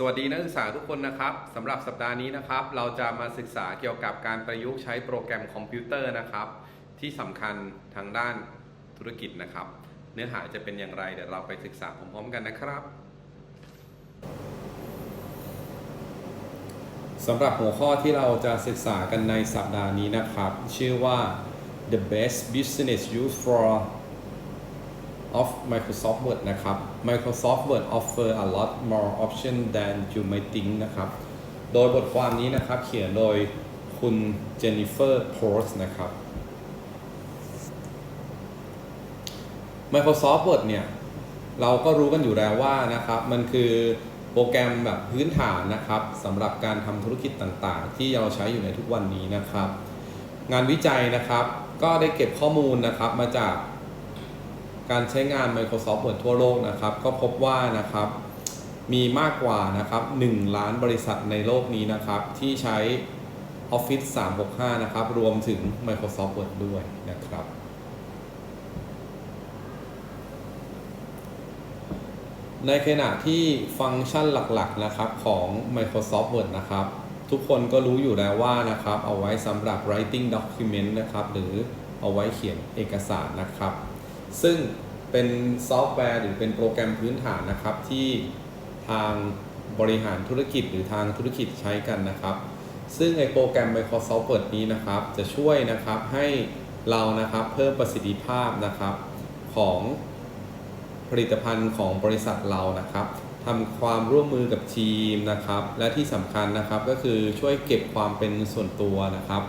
สวัสดีนักศึกษาทุกคนนะครับสำหรับสัปดาห์นี้นะครับ เราจะมาศึกษาเกี่ยวกับการประยุกต์ใช้โปรแกรมคอมพิวเตอร์นะครับ ที่สำคัญทางด้านธุรกิจนะครับ เนื้อหาจะเป็นอย่างไรเดี๋ยวเราไปศึกษาพร้อมๆกันนะครับสำหรับหัวข้อที่เราจะศึกษากันในสัปดาห์นี้นะครับ ชื่อว่า the best business use for of Microsoft Word นะครับ Microsoft Word offer a lot more option than you might think นะครับ โดยบทความนี้นะครับเขียนโดยคุณเจนนิเฟอร์โพสนะครับ Microsoft Word เนี่ย เราก็รู้กันอยู่แล้วว่านะครับ มันคือโปรแกรมแบบพื้นฐานนะครับสำหรับการทำธุรกิจต่างๆ ที่เราใช้อยู่ในทุกวันนี้นะครับ งานวิจัยนะครับก็ได้เก็บข้อมูลนะครับมาจาก การใช้งาน Microsoft Word ทั่วโลกนะครับ ก็พบว่านะครับมีมากกว่านะครับ1ล้านบริษัทในโลกนี้นะครับ ที่ใช้ Office 365 นะครับ รวมถึง Microsoft Word ด้วยนะครับ ในขณะที่ฟังก์ชันหลักๆนะครับของ Microsoft Word นะครับ ทุกคนก็รู้อยู่แล้วว่านะครับ เอาไว้สำหรับ writing document นะครับ หรือเอาไว้เขียนเอกสารนะครับ ซึ่งเป็นซอฟต์แวร์หรือเป็นโปรแกรมพื้นฐานนะครับ ที่ทางบริหารธุรกิจหรือทางธุรกิจใช้กันนะครับ ซึ่งไอโปรแกรม Microsoft Word นี้นะครับ จะช่วยนะครับให้เรานะครับเพิ่มประสิทธิภาพนะครับของผลิตภัณฑ์ของบริษัทเรานะครับทำความร่วมมือกับทีมนะครับ และที่สำคัญนะครับก็คือช่วยเก็บความเป็นส่วนตัวนะครับ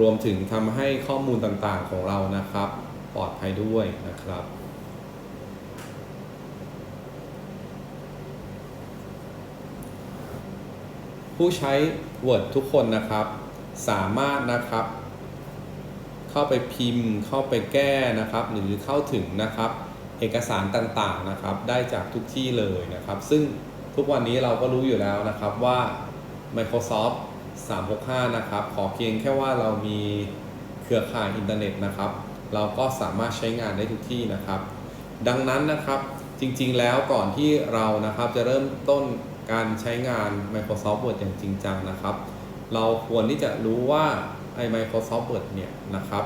รวมถึงทำให้ข้อมูลต่างๆของเรานะครับ ปลอดภัยด้วยนะครับ ผู้ใช้ Word ทุกคนนะครับ สามารถนะครับ เข้าไปพิมพ์เข้าไปแก้นะครับ หรือเข้าถึงนะครับเอกสารต่างๆนะครับ ได้จากทุกที่เลยนะครับ ซึ่งทุกวันนี้เราก็รู้อยู่แล้วนะครับว่า Microsoft 365 นะครับ ขอเพียงแค่ว่าเรามีเครือข่ายอินเทอร์เน็ตนะครับ เราก็สามารถใช้งานได้ทุกที่นะครับ ดังนั้นนะครับจริงๆแล้วก่อนที่เรานะครับจะเริ่มต้นการใช้งาน Microsoft Word อย่างจริงจังนะครับ เราควรที่จะรู้ว่าไอ้ Microsoft Word เนี่ยนะครับ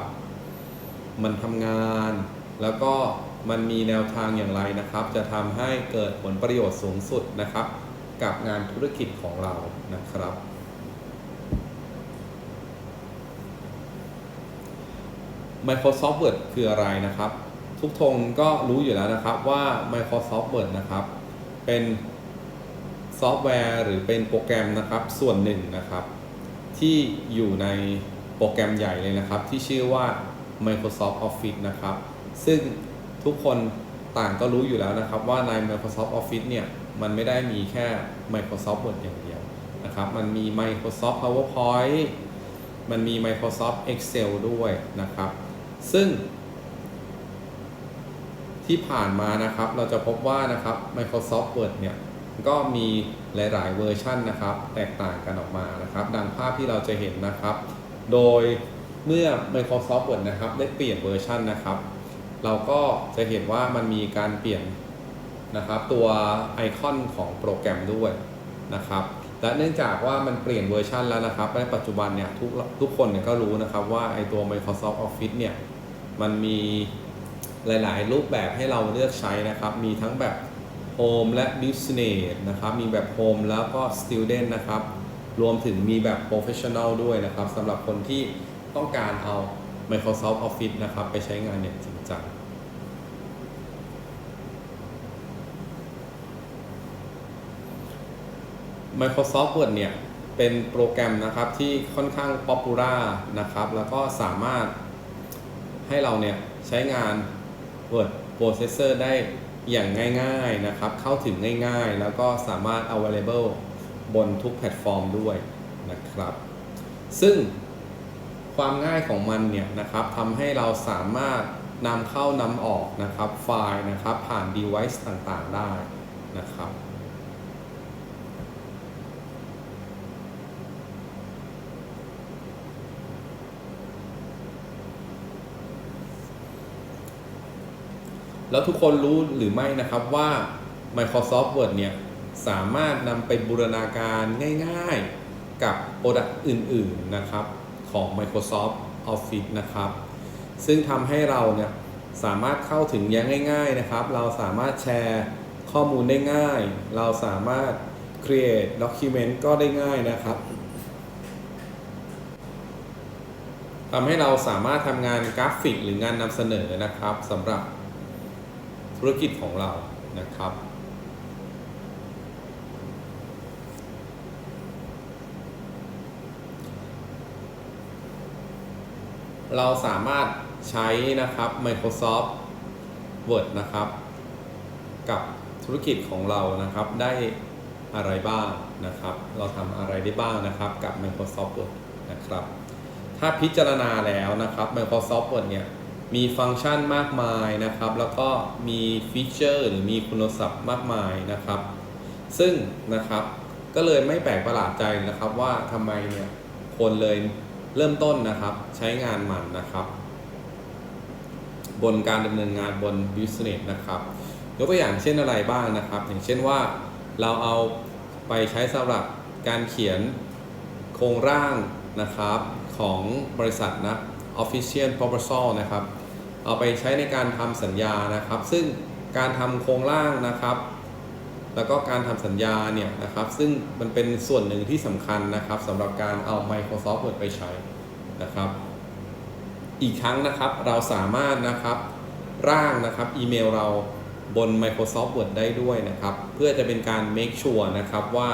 มันทำงานแล้วก็มันมีแนวทางอย่างไรนะครับ จะทำให้เกิดผลประโยชน์สูงสุดนะครับ กับงานธุรกิจของเรานะครับ Microsoft Word คืออะไรนะครับ ทุกทงก็รู้อยู่แล้วนะครับว่า Microsoft Word นะครับ เป็นซอฟต์แวร์หรือเป็นโปรแกรมนะครับส่วนหนึ่งนะครับ ที่อยู่ในโปรแกรมใหญ่เลยนะครับ ที่ชื่อว่า Microsoft Office นะครับ ซึ่งทุกคนต่างก็รู้อยู่แล้วนะครับ ว่าใน Microsoft Office เนี่ย มันไม่ได้มีแค่ Microsoft Word อย่างเดียวนะครับ มันมี Microsoft PowerPoint มันมี Microsoft Excel ด้วยนะครับ ซึ่ง ที่ผ่านมานะครับ เราจะพบว่านะครับ Microsoft Word เนี่ย ก็มีหลาย ๆ เวอร์ชันนะครับ แตกต่างกันออกมานะครับ ดังภาพที่เราจะเห็นนะครับ โดยเมื่อ Microsoft Word นะครับ ได้เปลี่ยนเวอร์ชันนะครับ เราก็จะเห็นว่ามันมีการเปลี่ยนนะครับ ตัวไอคอนของโปรแกรมด้วยนะครับและเนื่องจากว่ามันเปลี่ยนเวอร์ชันแล้วนะครับในปัจจุบันเนี่ยทุกทุกคนเนี่ยก็รู้นะครับว่าไอตัว Microsoft Office เนี่ย มันมีหลาย ๆ รูปแบบให้เราเลือกใช้นะครับ มีทั้งแบบ Home และ Business นะครับ มีแบบ Home แล้วก็ Student นะครับ รวมถึงมีแบบ Professional ด้วยนะครับสำหรับคนที่ต้องการเอา Microsoft Office นะครับ ไปใช้งานอย่างจริงจัง Microsoft Word เนี่ย เป็นโปรแกรมนะครับที่ค่อนข้างป๊อปปูล่านะครับ แล้วก็สามารถ ให้เราเนี่ยใช้งาน Word Processor ได้อย่างง่ายๆนะครับ เข้าถึงง่ายๆ แล้วก็สามารถ available บนทุกแพลตฟอร์มด้วยนะครับ ซึ่งความง่ายของมันเนี่ยนะครับทำให้เราสามารถนำเข้านำออกนะครับไฟล์นะครับผ่าน device ต่างๆได้นะครับ แล้วทุกคนรู้หรือไม่นะครับว่า Microsoft Word เนี่ย สามารถนำไปบูรณาการง่ายๆ กับโปรดักต์อื่นๆนะครับ ของ Microsoft Office นะครับ ซึ่งทำให้เราเนี่ย สามารถเข้าถึงยังง่าย ๆนะครับ เราสามารถแชร์ข้อมูลได้ง่าย เราสามารถ create document ก็ได้ง่ายนะครับทำให้เราสามารถทำงานกราฟิกหรืองานนำเสนอนะครับสำหรับ ธุรกิจของเรานะครับ เราสามารถใช้นะครับ Microsoft Word นะครับ กับธุรกิจของเรานะครับได้อะไรบ้างนะครับ เราทำอะไรได้บ้างนะครับกับ Microsoft Word นะครับ ถ้าพิจารณาแล้วนะครับ Microsoft Word เนี่ย มีฟังก์ชันมากมายนะครับ แล้วก็มีฟีเจอร์หรือมีคุณสมบัติมากมายนะครับ ซึ่งนะครับก็เลยไม่แปลกประหลาดใจนะครับว่าทำไมเนี่ยคนเลยเริ่มต้นนะครับใช้งานมันนะครับ บนการดำเนินงานบน Business นะครับยกตัวอย่างเช่นอะไรบ้างนะครับ อย่างเช่นว่าเราเอาไปใช้สำหรับการเขียนโครงร่างนะครับของบริษัทนะ Official Proposal นะครับ เอาไปใช้ในการทำสัญญานะครับ ซึ่งการทำโครงร่างนะครับ แล้วก็การทำสัญญาเนี่ยนะครับ ซึ่งมันเป็นส่วนหนึ่งที่สำคัญนะครับสำหรับการเอา Microsoft Word ไปใช้นะครับ อีกครั้งนะครับเราสามารถนะครับร่างนะครับอีเมลเราบน Microsoft Word ได้ด้วยนะครับ เพื่อจะเป็นการ make sure นะครับว่า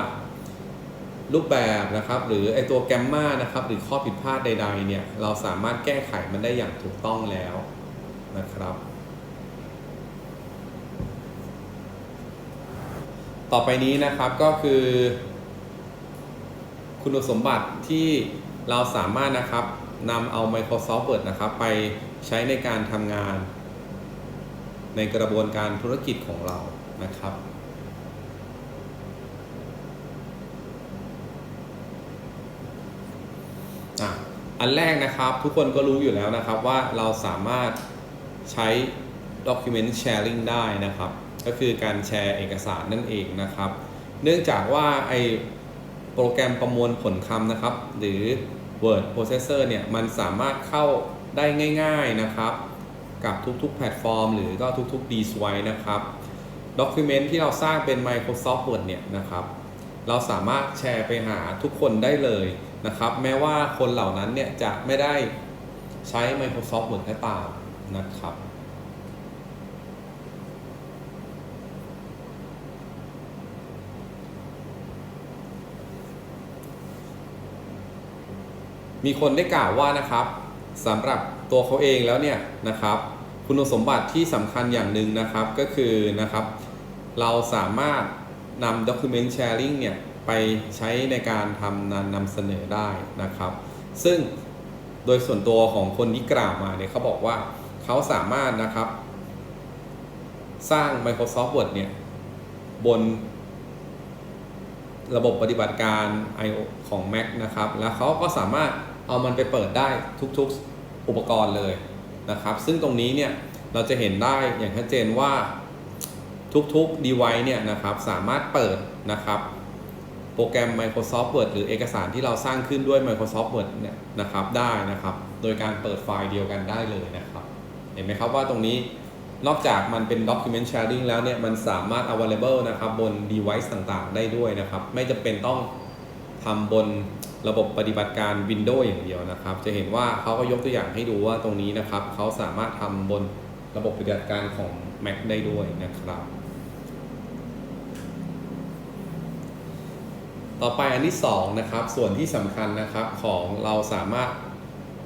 รูปแบบนะครับหรือไอตัวแกมมานะครับหรือข้อผิดพลาดใดๆเนี่ยเราสามารถแก้ไขมันได้อย่างถูกต้องแล้ว นะครับ ต่อไปนี้นะครับก็คือ คุณสมบัติที่เราสามารถนะครับนำเอา Microsoft Word นะครับ ไปใช้ในการทำงาน ในกระบวนการธุรกิจของเรานะครับอันแรกนะครับทุกคนก็รู้อยู่แล้วนะครับว่าเราสามารถ ใช้ document sharing ได้นะครับ ก็คือการแชร์เอกสารนั่นเองนะครับ เนื่องจากว่าไอโปรแกรมประมวลผลคำนะครับ หรือ Word Processor เนี่ย มันสามารถเข้าได้ง่าย ๆนะครับ กับทุกๆแพลตฟอร์ม หรือก็ทุกๆ device นะครับด็อกิเมนต์ที่เราสร้างเป็น Microsoft Word เนี่ยนะครับ เราสามารถแชร์ไปหาทุกคนได้เลยนะครับ แม้ว่าคนเหล่านั้นเนี่ยจะไม่ได้ใช้ Microsoft Word ก็ตาม นะครับ มีคนได้กล่าวว่านะครับสำหรับตัวเขาเองแล้วเนี่ยนะครับคุณสมบัติที่สำคัญอย่างหนึ่งนะครับก็คือนะครับ เราสามารถนำ Document Sharing เนี่ย ไปใช้ในการทำนานนำเสนอได้นะครับ ซึ่งโดยส่วนตัวของคนที่กล่าวมาเนี่ยเขาบอกว่า เขาสามารถนะครับ สร้าง Microsoft Word เนี่ย บนระบบปฏิบัติการ i ของ Mac นะครับ แล้วเขาก็สามารถเอามันไปเปิดได้ทุกๆอุปกรณ์เลยนะครับ ซึ่งตรงนี้เนี่ยเราจะเห็นได้อย่างชัดเจนว่าทุกๆ device เนี่ยนะครับสามารถเปิดนะครับโปรแกรม Microsoft Word หรือเอกสารที่เราสร้างขึ้นด้วย Microsoft Word เนี่ยนะครับได้นะครับ โดยการเปิดไฟล์เดียวกันได้เลยนะครับ ห็นไหมครับว่าตรงนี้นอกจากมันเป็น document sharing แล้วเนี่ย มันสามารถ available นะครับบน device ต่างๆ ได้ด้วยนะครับ ไม่จำเป็นต้องทำบนระบบปฏิบัติการ Windows อย่างเดียวนะครับ จะเห็นว่าเขาก็ยกตัวอย่างให้ดูว่าตรงนี้นะครับ เขาสามารถทำบนระบบปฏิบัติการของ Mac ได้ด้วยนะครับ ต่อไปอันที่2นะครับ ส่วนที่สำคัญนะครับของเราสามารถ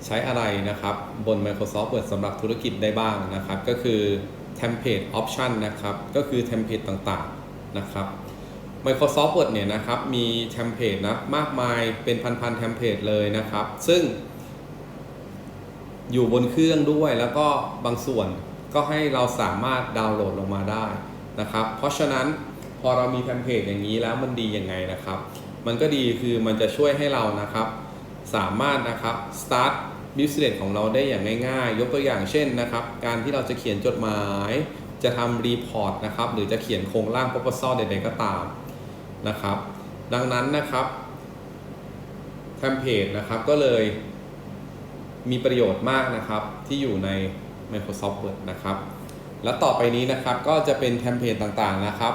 ใช้อะไรนะครับบน Microsoft Word สำหรับธุรกิจได้บ้างนะครับ ก็คือ Template Option นะครับ ก็คือ Template ต่างๆนะครับ Microsoft Word เนี่ยนะครับมีเทมเพลตนะมากมายเป็นพันๆเทมเพลตเลยนะครับ ซึ่ง อยู่บนเครื่องด้วยแล้วก็บางส่วนก็ให้เราสามารถดาวน์โหลดลงมาได้นะครับ เพราะฉะนั้นพอเรามีเทมเพลตอย่างนี้แล้วมันดียังไงนะครับ มันก็ดีคือมันจะช่วยให้เรานะครับ สามารถนะครับ start business ของเราได้อย่างง่ายๆ ยกตัวอย่างเช่นนะครับ การที่เราจะเขียนจดหมาย จะทำรีพอร์ตนะครับ หรือจะเขียนโครงร่าง proposal ใดๆก็ตามนะครับ ดังนั้นนะครับเทมเพลตนะครับก็เลยมีประโยชน์มากนะครับ ที่อยู่ใน Microsoft Word นะครับ และต่อไปนี้นะครับก็จะเป็นเทมเพลตต่างๆนะครับ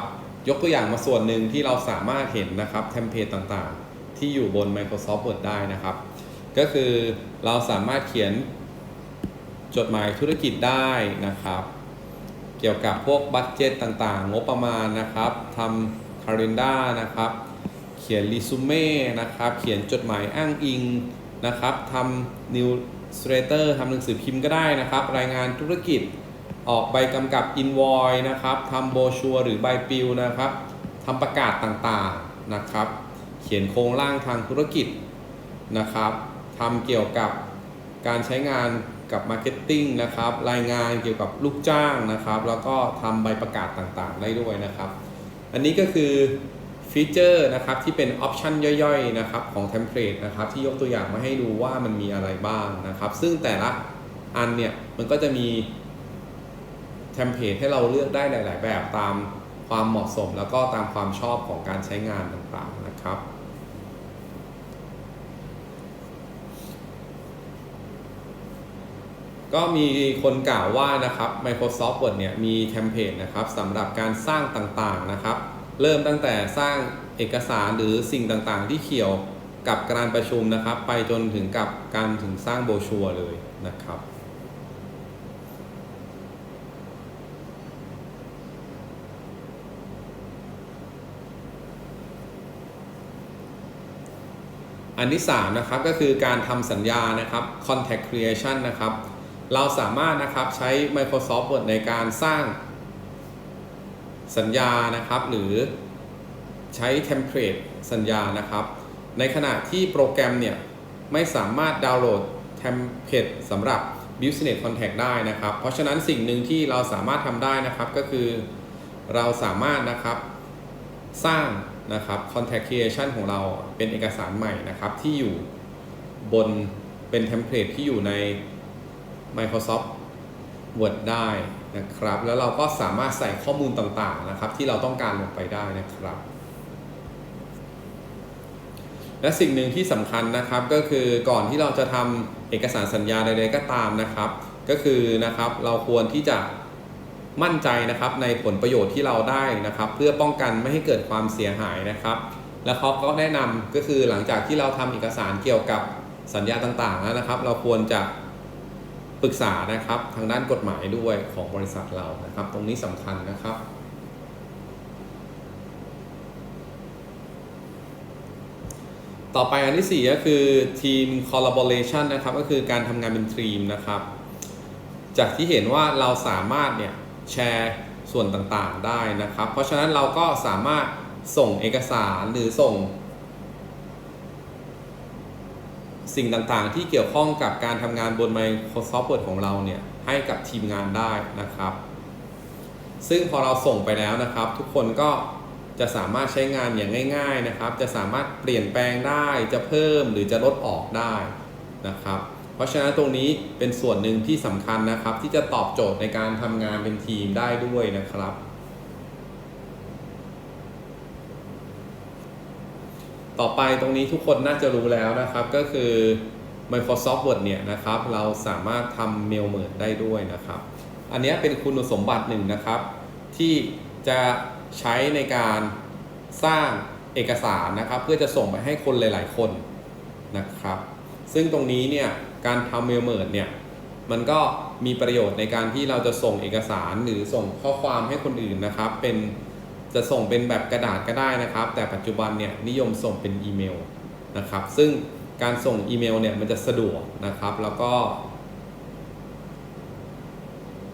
ยกตัวอย่างมาส่วนหนึ่งที่เราสามารถเห็นนะครับเทมเพลตต่างๆ ที่อยู่บน Microsoft Word ได้นะครับ ก็คือเราสามารถเขียนจดหมายธุรกิจได้นะครับ เกี่ยวกับพวกบัตเจตต่างๆ งบประมาณนะครับทำคา lendar นะครับ เขียนรีซูเม่นะครับ เขียนจดหมายอ้างอิงนะครับทำนิวสเ l เตอร์ทำหนังสือพิมพ์ก็ได้นะครับ รายงานธุรกิจออกใบกำกับ invoice นะครับทำโบชัวหรือใบปลิวนะครับทำประกาศต่างๆนะครับ เขียนโครงร่างทางธุรกิจนะครับ ทำเกี่ยวกับการใช้งานกับ Marketing นะครับ รายงานเกี่ยวกับลูกจ้างนะครับ แล้วก็ทำใบประกาศต่างๆ ได้ด้วยนะครับ อันนี้ก็คือฟีเจอร์นะครับที่เป็นออปชันย่อยๆนะครับของเทมเพลตนะครับที่ยกตัวอย่างมาให้ดูว่ามันมีอะไรบ้างนะครับ ซึ่งแต่ละอันเนี่ยมันก็จะมีเทมเพลตให้เราเลือกได้หลาย ๆ แบบตามความเหมาะสม แล้วก็ตามความชอบของการใช้งานต่างๆนะครับ ก็มีคนกล่าวว่านะครับ Microsoft Word เนี่ยมีเทมเพลตนะครับสำหรับการสร้างต่างๆนะครับ เริ่มตั้งแต่สร้างเอกสารหรือสิ่งต่างๆ ที่เกี่ยวกับการประชุมนะครับ ไปจนถึงกับการถึงสร้างโบชัวเลยนะครับอันที่3นะครับก็คือการทำสัญญานะครับ contact creation นะครับ เราสามารถนะครับใช้ Microsoft Word ในการสร้างสัญญานะครับ หรือใช้เทมเพลตสัญญานะครับ ในขณะที่โปรแกรมเนี่ย ไม่สามารถดาวน์โหลดเทมเพลตสำหรับ Business Contact ได้นะครับ เพราะฉะนั้นสิ่งหนึ่งที่เราสามารถทำได้นะครับก็คือเราสามารถนะครับสร้างนะครับ contact creation ของเราเป็นเอกสารใหม่นะครับ ที่อยู่บนเป็นเทมเพลตที่อยู่ใน Microsoft Word ได้นะครับ แล้วเราก็สามารถใส่ข้อมูลต่างๆนะครับ ที่เราต้องการลงไปได้นะครับ และสิ่งหนึ่งที่สำคัญนะครับก็คือก่อนที่เราจะทำเอกสารสัญญาใดๆก็ตามนะครับ ก็คือนะครับเราควรที่จะมั่นใจนะครับในผลประโยชน์ที่เราได้นะครับ เพื่อป้องกันไม่ให้เกิดความเสียหายนะครับ และเขาก็แนะนำก็คือหลังจากที่เราทำเอกสารเกี่ยวกับสัญญาต่างๆแล้วนะครับ เราควรจะ ปรึกษานะครับทางด้านกฎหมายด้วยของบริษัทเรานะครับ ตรงนี้สำคัญนะครับ ต่อไปอันที่4ก็คือทีม collaboration นะครับ ก็คือการทำงานเป็นทีมนะครับ จากที่เห็นว่าเราสามารถเนี่ยแชร์ส่วนต่างๆได้นะครับ เพราะฉะนั้นเราก็สามารถส่งเอกสารหรือส่ง สิ่งต่างๆ ที่เกี่ยวข้องกับการทำงานบน Microsoft Word ของเราเนี่ยให้กับทีมงานได้นะครับ ซึ่งพอเราส่งไปแล้วนะครับ ทุกคนก็จะสามารถใช้งานอย่างง่าย ๆนะครับ จะสามารถเปลี่ยนแปลงได้จะเพิ่มหรือจะลดออกได้นะครับ เพราะฉะนั้นตรงนี้เป็นส่วนหนึ่งที่สำคัญนะครับ ที่จะตอบโจทย์ในการทำงานเป็นทีมได้ด้วยนะครับ ต่อไปตรงนี้ทุกคนน่าจะรู้แล้วนะครับ ก็คือ Microsoft Word เนี่ยนะครับ เราสามารถทำเมลเมิร์ดได้ด้วยนะครับ อันนี้เป็นคุณสมบัติหนึ่งนะครับ ที่จะใช้ในการสร้างเอกสารนะครับ เพื่อจะส่งไปให้คนหลาย ๆ คนนะครับ ซึ่งตรงนี้เนี่ยการทำเมลเมิร์ดเนี่ยมันก็มีประโยชน์ในการที่เราจะส่งเอกสารหรือส่งข้อความให้คนอื่นนะครับ เป็น จะส่งเป็นแบบกระดาษก็ได้นะครับ แต่ปัจจุบันเนี่ยนิยมส่งเป็นอีเมลนะครับ ซึ่งการส่งอีเมลเนี่ยมันจะสะดวกนะครับ แล้วก็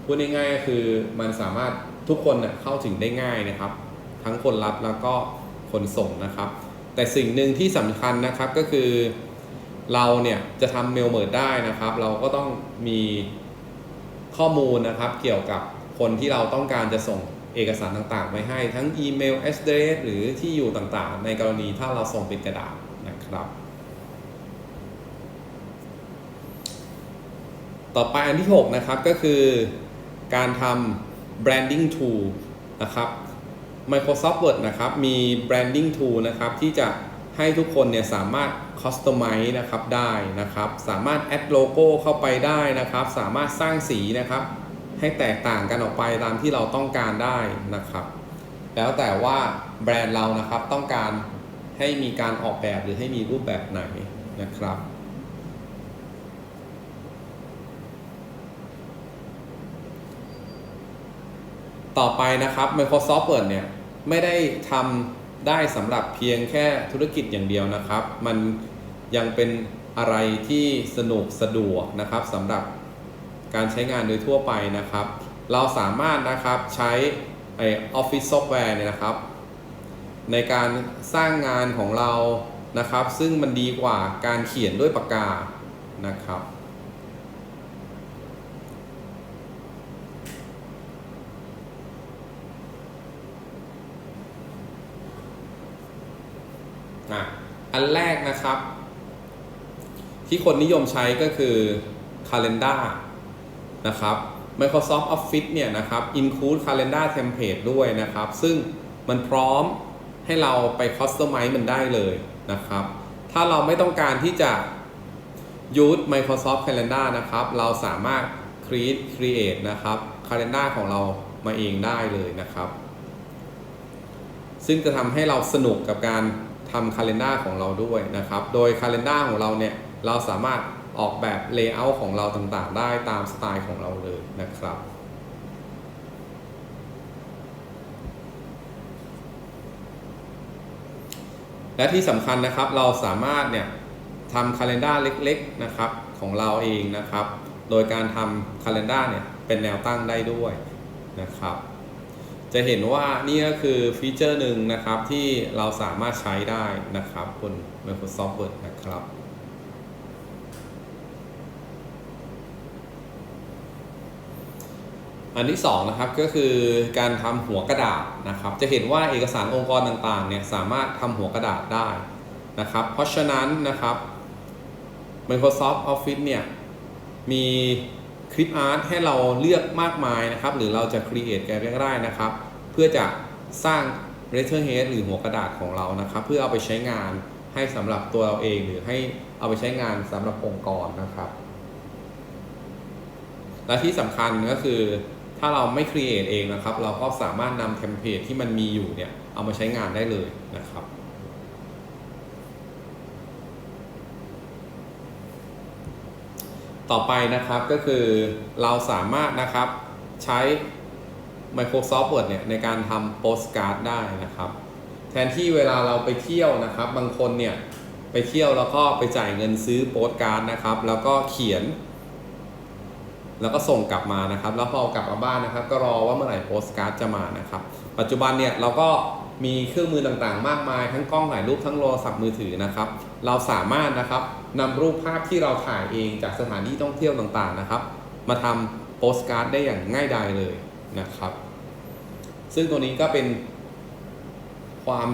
พูดง่ายๆก็คือมันสามารถทุกคนเน่ยเข้าถึงได้ง่ายนะครับ ทั้งคนรับแล้วก็คนส่งนะครับ แต่สิ่งหนึ่งที่สำคัญนะครับก็คือเราเนี่ยจะทำเมลเมิร์ดได้นะครับ เราก็ต้องมีข้อมูลนะครับ เกี่ยวกับคนที่เราต้องการจะส่ง เอกสารต่างๆไปให้ทั้งอีเมล address หรือที่อยู่ต่างๆ ในกรณีถ้าเราส่งเป็นกระดาษนะครับ ต่อไปอันที่ 6 นะครับก็คือการทำ branding tool นะครับ Microsoft Word นะครับ มี branding tool นะครับ ที่จะให้ทุกคนเนี่ยสามารถ customize นะครับได้นะครับ สามารถ add logo เข้าไปได้นะครับ สามารถสร้างสีนะครับ ให้แตกต่างกันออกไปตามที่เราต้องการได้นะครับ แล้วแต่ว่าแบรนด์เรานะครับต้องการให้มีการออกแบบหรือให้มีรูปแบบไหนนะครับต่อไปนะครับ Microsoft Word เนี่ยไม่ได้ทำได้สำหรับเพียงแค่ธุรกิจอย่างเดียวนะครับ มันยังเป็นอะไรที่สนุกสะดวกนะครับสำหรับ การใช้งานโดยทั่วไปนะครับ เราสามารถนะครับใช้ไอ้ Office Software เนี่ยนะครับ ในการสร้างงานของเรานะครับ ซึ่งมันดีกว่าการเขียนด้วยปากกานะครับอันแรกนะครับ ที่คนนิยมใช้ก็คือ Calendar นะครับ Microsoft Office เนี่ยนะครับ include Calendar template ด้วยนะครับ ซึ่งมันพร้อมให้เราไป customize มันได้เลยนะครับ ถ้าเราไม่ต้องการที่จะ use Microsoft Calendar นะครับ เราสามารถ create create นะครับ Calendar ของเรามาเองได้เลยนะครับ ซึ่งจะทำให้เราสนุกกับการทำคาล endar ของเราด้วยนะครับ โดยคาล endar ของเราเนี่ย เราสามารถ ออกแบบ layout ของเราต่างๆ ได้ตามสไตล์ของเราเลยนะครับ และที่สำคัญนะครับเราสามารถเนี่ยทำคาล endar เล็กๆนะครับของเราเองนะครับ โดยการทำคาล endar เนี่ยเป็นแนวตั้งได้ด้วยนะครับ จะเห็นว่านี่ก็คือฟีเจอร์หนึ่งนะครับที่เราสามารถใช้ได้นะครับบน Microsoft Word นะครับ อันที่สองนะครับก็คือการทำหัวกระดาษนะครับ จะเห็นว่าเอกสารองค์กรต่างๆเนี่ยสามารถทำหัวกระดาษได้นะครับ เพราะฉะนั้นนะครับ Microsoft Office เนี่ยมีคลิปอาร์ตให้เราเลือกมากมายนะครับ หรือเราจะ create กันก็ได้นะครับ เพื่อจะสร้าง letterhead หรือหัวกระดาษของเรานะครับ เพื่อเอาไปใช้งานให้สำหรับตัวเราเองหรือให้เอาไปใช้งานสำหรับองค์กรนะครับ และที่สำคัญก็คือ ถ้าเราไม่ create เองนะครับ เราก็สามารถนำเทมเพลตที่มันมีอยู่เนี่ย เอามาใช้งานได้เลยนะครับต่อไปนะครับก็คือเราสามารถนะครับใช้ Microsoft Word เนี่ยในการทำโปสการ์ดได้นะครับ แทนที่เวลาเราไปเที่ยวนะครับ บางคนเนี่ยไปเที่ยวแล้วก็ไปจ่ายเงินซื้อโปสการ์ดนะครับ แล้วก็เขียน แล้วก็ส่งกลับมานะครับ แล้วพอกลับมาบ้านนะครับ ก็รอว่าเมื่อไหร่โปสการ์ดจะมานะครับ ปัจจุบันเนี่ยเราก็มีเครื่องมือต่างๆ มากมาย ทั้งกล้องถ่ายรูปทั้งโทรศัพท์มือถือนะครับ เราสามารถนะครับนำรูปภาพที่เราถ่ายเองจากสถานที่ท่องเที่ยวต่างๆนะครับ มาทำโปสการ์ดได้อย่างง่ายดายเลยนะครับ ซึ่งตัวนี้ก็เป็นความ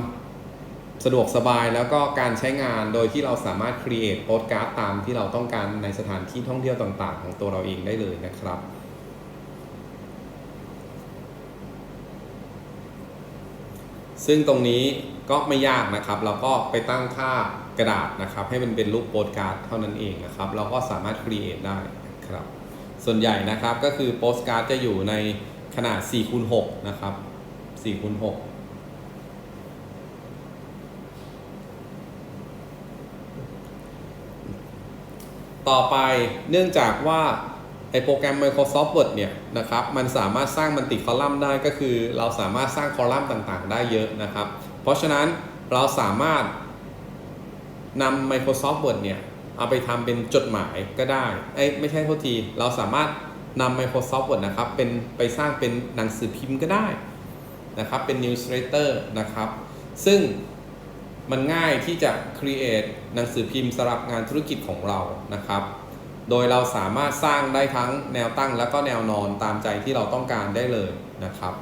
สะดวกสบายแล้วก็การใช้งานโดยที่เราสามารถ create โปสการ์ดตามที่เราต้องการในสถานที่ท่องเที่ยวต่างๆ ของตัวเราเองได้เลยนะครับซึ่งตรงนี้ก็ไม่ยากนะครับ เราก็ไปตั้งค่ากระดาษนะครับ ให้มันเป็นรูปโปสการ์ดเท่านั้นเองนะครับ เราก็สามารถ create ได้ครับ ส่วนใหญ่นะครับก็คือโปสการ์ดจะอยู่ในขนาด4คูณ6นะครับ4คูณ6 ต่อไปเนื่องจากว่าไอโปรแกรม Microsoft Word เนี่ยนะครับมันสามารถสร้างมันติคอลัมน์ได้ก็คือ เราสามารถสร้างคอลัมน์ต่างๆ ได้เยอะนะครับ เพราะฉะนั้นเราสามารถนำ Microsoft Word เนี่ยเอาไปทำเป็นจดหมายก็ได้เอ้ไม่ใช่โทษที เราสามารถนำ Microsoft Word นะครับเป็นไปสร้างเป็นหนังสือพิมพ์ก็ได้นะครับเป็น newsletter นะครับ ซึ่ง มันง่ายที่จะ create หนังสือพิมพ์สำหรับงานธุรกิจของเรานะครับ โดยเราสามารถสร้างได้ทั้งแนวตั้งและก็แนวนอนตามใจที่เราต้องการได้เลยนะครับ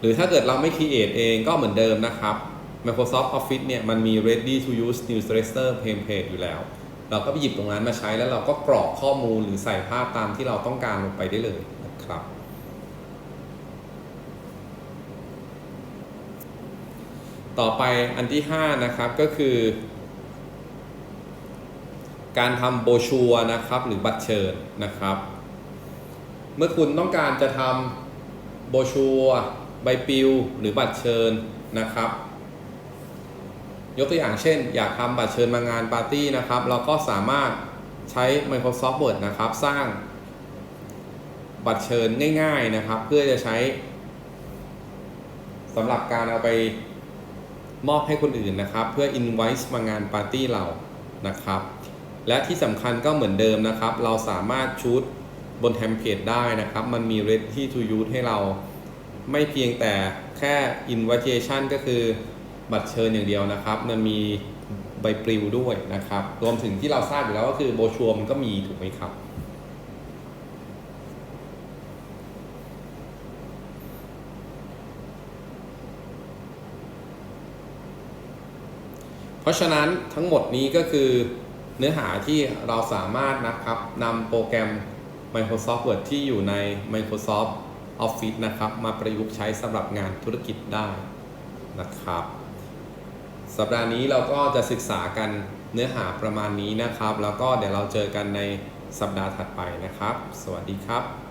หรือถ้าเกิดเราไม่ create เองก็เหมือนเดิมนะครับ Microsoft Office เนี่ยมันมี ready to use newsletter template อยู่แล้ว เราก็ไปหยิบตรงนั้นมาใช้แล้วเราก็กรอกข้อมูลหรือใส่ภาพตามที่เราต้องการลงไปได้เลยนะครับ ต่อไปอันที่ 5 นะครับก็คือ การทำโบชัวนะครับหรือบัตรเชิญนะครับ เมื่อคุณต้องการจะทำโบชัวใบปลิวหรือบัตรเชิญนะครับ ยกตัวอย่างเช่น อยากทำบัตรเชิญมางานปาร์ตี้นะครับ เราก็สามารถใช้ Microsoft Word นะครับ สร้างบัตรเชิญง่าย ๆนะครับ เพื่อจะใช้สำหรับการเอาไป มอบให้คนอื่นนะครับ เพื่อ invite มางานปาร์ตี้เรานะครับ และที่สำคัญก็เหมือนเดิมนะครับ เราสามารถชูดบนเทมเพลตได้นะครับ มันมี ready to use ให้เราไม่เพียงแต่แค่ invitation ก็คือบัตรเชิญอย่างเดียวนะครับ มันมีใบปลิวด้วยนะครับ รวมถึงที่เราทราบอยู่แล้วก็คือโบชัวมันก็มีถูกไหมครับ ราะฉะนั้นทั้งหมดนี้ก็คือเนื้อหาที่เราสามารถนะครับนำโปรแกรม Microsoft Word ที่อยู่ใน Microsoft Office นะครับ มาประยุกต์ใช้สำหรับงานธุรกิจได้นะครับ สัปดาห์นี้เราก็จะศึกษากันเนื้อหาประมาณนี้นะครับ แล้วก็เดี๋ยวเราเจอกันในสัปดาห์ถัดไปนะครับ สวัสดีครับ